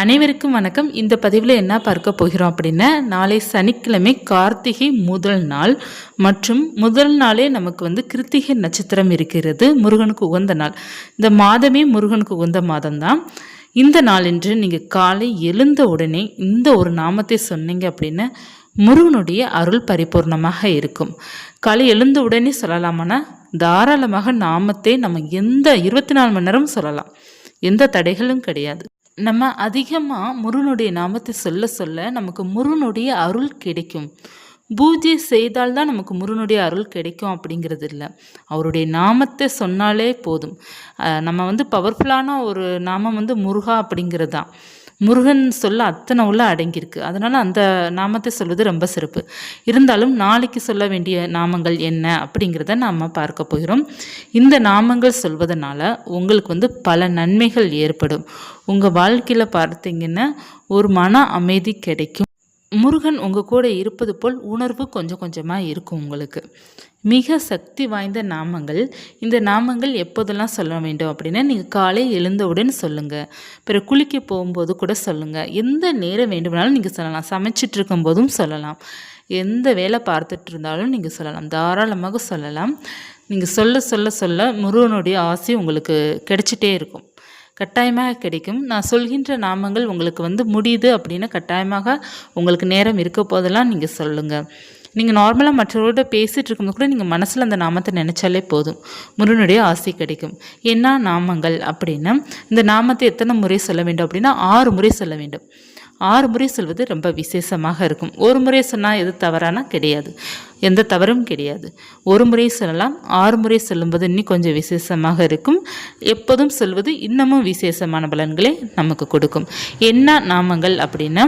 அனைவருக்கும் வணக்கம். இந்த பதிவில் என்ன பார்க்க போகிறோம் அப்படின்னா நாளை சனிக்கிழமை கார்த்திகை முதல் நாள் மற்றும் முதல் நாளே நமக்கு வந்து கிருத்திகை நட்சத்திரம் இருக்கிறது முருகனுக்கு உகந்த நாள். இந்த மாதமே முருகனுக்கு உகந்த மாதம்தான். இந்த நாளன்று நீங்கள் காலை எழுந்த உடனே இந்த ஒரு நாமத்தை சொன்னீங்க அப்படின்னா முருகனுடைய அருள் பரிபூர்ணமாக இருக்கும். காலை எழுந்த உடனே சொல்லலாமான்னா தாராளமாக நாமத்தை நம்ம எந்த இருபத்தி நாலு மணி நேரம் சொல்லலாம். எந்த தடைகளும் கிடையாது. நம்ம அதிகமாக முருகனுடைய நாமத்தை சொல்ல சொல்ல நமக்கு முருகனுடைய அருள் கிடைக்கும். பூஜை செய்தால்தான் நமக்கு முருகனுடைய அருள் கிடைக்கும் அப்படிங்கிறது இல்லை. அவருடைய நாமத்தை சொன்னாலே போதும். நம்ம வந்து பவர்ஃபுல்லான ஒரு நாமம் வந்து முருகா அப்படிங்கிறது தான் முருகன் சொல்ல அத்தனை உள்ள அடங்கியிருக்கு. அதனால் அந்த நாமத்தை சொல்வது ரொம்ப சிறப்பு. இருந்தாலும் நாளைக்கு சொல்ல வேண்டிய நாமங்கள் என்ன அப்படிங்கிறத நாம் பார்க்க போகிறோம். இந்த நாமங்கள் சொல்வதனால உங்களுக்கு வந்து பல நன்மைகள் ஏற்படும். உங்கள் வாழ்க்கையில் பார்த்தீங்கன்னா ஒரு மன அமைதி கிடைக்கும். முருகன் உங்கள் கூட இருப்பது போல் உணர்வு கொஞ்சம் கொஞ்சமாக இருக்கும் உங்களுக்கு. மிக சக்தி வாய்ந்த நாமங்கள். இந்த நாமங்கள் எப்போதெல்லாம் சொல்ல வேண்டும் அப்படின்னா நீங்கள் காலை எழுந்தவுடன் சொல்லுங்கள் பிறகு குளிக்க போகும்போது கூட சொல்லுங்கள் எந்த நேரம் வேண்டுமானாலும் நீங்கள் சொல்லலாம். சமைச்சிட்டு இருக்கும்போதும் சொல்லலாம். எந்த வேலை பார்த்துட்டு இருந்தாலும் நீங்கள் சொல்லலாம். தாராளமாக சொல்லலாம். நீங்கள் சொல்ல சொல்ல சொல்ல முருகனுடைய ஆசை உங்களுக்கு கிடைச்சிட்டே இருக்கும். கட்டாயமாக கிடைக்கும். நான் சொல்கின்ற நாமங்கள் உங்களுக்கு வந்து முடியுது அப்படின்னா கட்டாயமாக உங்களுக்கு நேரம் இருக்க போதெல்லாம் நீங்கள் சொல்லுங்கள் நீங்கள் நார்மலாக மற்றவரோட பேசிகிட்டு இருக்கும்போது கூட நீங்கள் மனசில் அந்த நாமத்தை நினச்சாலே போதும். முருகனுடைய ஆசை கிடைக்கும். என்ன நாமங்கள் அப்படின்னா இந்த நாமத்தை எத்தனை முறை சொல்ல வேண்டும் அப்படின்னா ஆறு முறை சொல்ல வேண்டும். ஆறு முறை சொல்வது ரொம்ப விசேஷமாக இருக்கும். ஒரு முறை சொன்னால் எது தவறானா கிடையாது. எந்த தவறும் கிடையாது. ஒரு முறை சொல்லலாம் ஆறு முறை சொல்லும்போது இன்னும் கொஞ்சம் விசேஷமாக இருக்கும். எப்போதும் சொல்வது இன்னமும் விசேஷமான பலன்களை நமக்கு கொடுக்கும். என்ன நாமங்கள் அப்படின்னா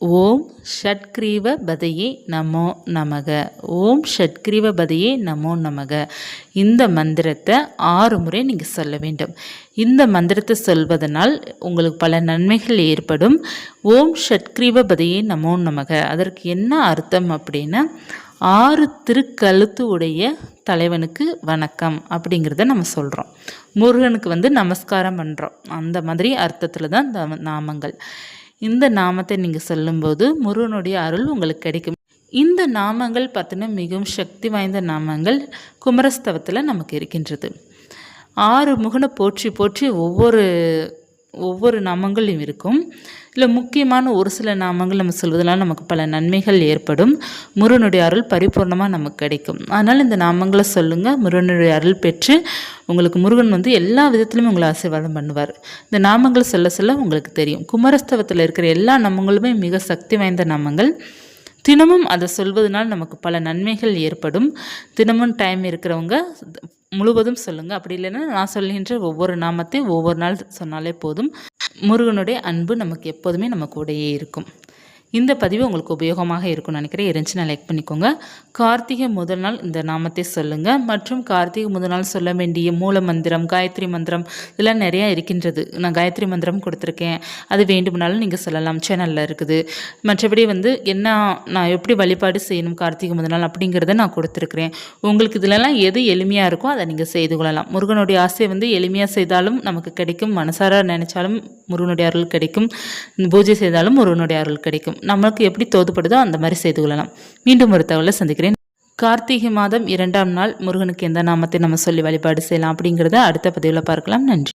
ஓம் ஷட்கிரீவ பதையே நமோ நமக. ஓம் ஷட்கிரீவ பதையே நமோ நமக. இந்த மந்திரத்தை ஆறு முறை நீங்கள் சொல்ல வேண்டும். இந்த மந்திரத்தை சொல்வதனால் உங்களுக்கு பல நன்மைகள் ஏற்படும். ஓம் ஷட்கிரீவ பதையே நமோ நமக. அதற்கு என்ன அர்த்தம் அப்படின்னா ஆறு திருக்கழுத்து உடைய தலைவனுக்கு வணக்கம் அப்படிங்கிறத நம்ம சொல்கிறோம் முருகனுக்கு வந்து நமஸ்காரம் பண்ணுறோம் அந்த மாதிரி அர்த்தத்தில் தான் இந்த நாமங்கள். இந்த நாமத்தை நீங்கள் சொல்லும்போது முருகனுடைய அருள் உங்களுக்கு கிடைக்கும். இந்த நாமங்கள் பார்த்தீங்கன்னா மிகவும் சக்தி வாய்ந்த நாமங்கள் குமரஸ்தவத்தில் நமக்கு இருக்கின்றது. ஆறு முகனை போற்றி போற்றி ஒவ்வொரு ஒவ்வொரு நாமங்களும் இருக்கும். இல்லை முக்கியமான ஒரு சில நாமங்கள் நம்ம சொல்வதனால் நமக்கு பல நன்மைகள் ஏற்படும். முருகனுடைய அருள் பரிபூர்ணமாக நமக்கு கிடைக்கும். அதனால் இந்த நாமங்களை சொல்லுங்கள் முருகனுடைய அருள் பெற்று உங்களுக்கு முருகன் வந்து எல்லா விதத்துலையும் உங்களை ஆசீர்வாதம் பண்ணுவார். இந்த நாமங்கள் சொல்ல சொல்ல உங்களுக்கு தெரியும். குமரஸ்தவத்தில் இருக்கிற எல்லா நாமங்களுமே மிக சக்தி வாய்ந்த நாமங்கள். தினமும் அதை சொல்வதனால் நமக்கு பல நன்மைகள் ஏற்படும். தினமும் டைம் இருக்கிறவங்க முழுவதும் சொல்லுங்கள் அப்படி இல்லைன்னா நான் சொல்கின்ற ஒவ்வொரு நாமத்தையும் ஒவ்வொரு நாள் சொன்னாலே போதும். முருகனுடைய அன்பு நமக்கு எப்போதுமே நம்ம கூடயே இருக்கும். இந்த பதிவு உங்களுக்கு உபயோகமாக இருக்கும்னு நினைக்கிறேன். இருந்துச்சுன்னா லைக் பண்ணிக்கோங்க. கார்த்திகை முதல் நாள் இந்த நாமத்தை சொல்லுங்கள் மற்றும் கார்த்திகை முதல் நாள் சொல்ல வேண்டிய மூல மந்திரம் காயத்ரி மந்திரம் இதெல்லாம் நிறையா இருக்கின்றது. நான் காயத்ரி மந்திரம் கொடுத்துருக்கேன். அது வேண்டுமானாலும் நீங்கள் சொல்லலாம். சேனலில் இருக்குது. மற்றபடி வந்து என்ன நான் எப்படி வழிபாடு செய்யணும் கார்த்திகை முதல் நாள் அப்படிங்கிறத நான் கொடுத்துருக்குறேன். உங்களுக்கு இதிலலாம் எது எளிமையாக இருக்கோ அதை நீங்கள் செய்து கொள்ளலாம். முருகனுடைய ஆசை வந்து எளிமையாக செய்தாலும் நமக்கு கிடைக்கும். மனசார நினச்சாலும் முருகனுடைய அருள் கிடைக்கும். பூஜை செய்தாலும் முருகனுடைய அருள் கிடைக்கும். நமக்கு எப்படி தோதுப்படுதோ அந்த மாதிரி செய்து கொள்ளலாம். மீண்டும் ஒரு தகவலை சந்திக்கிறேன். கார்த்திகை மாதம் இரண்டாம் நாள் முருகனுக்கு எந்த நாமத்தை நம்ம சொல்லி வழிபாடு செய்யலாம் அப்படிங்கிறத அடுத்த பதிவில் பார்க்கலாம். நன்றி.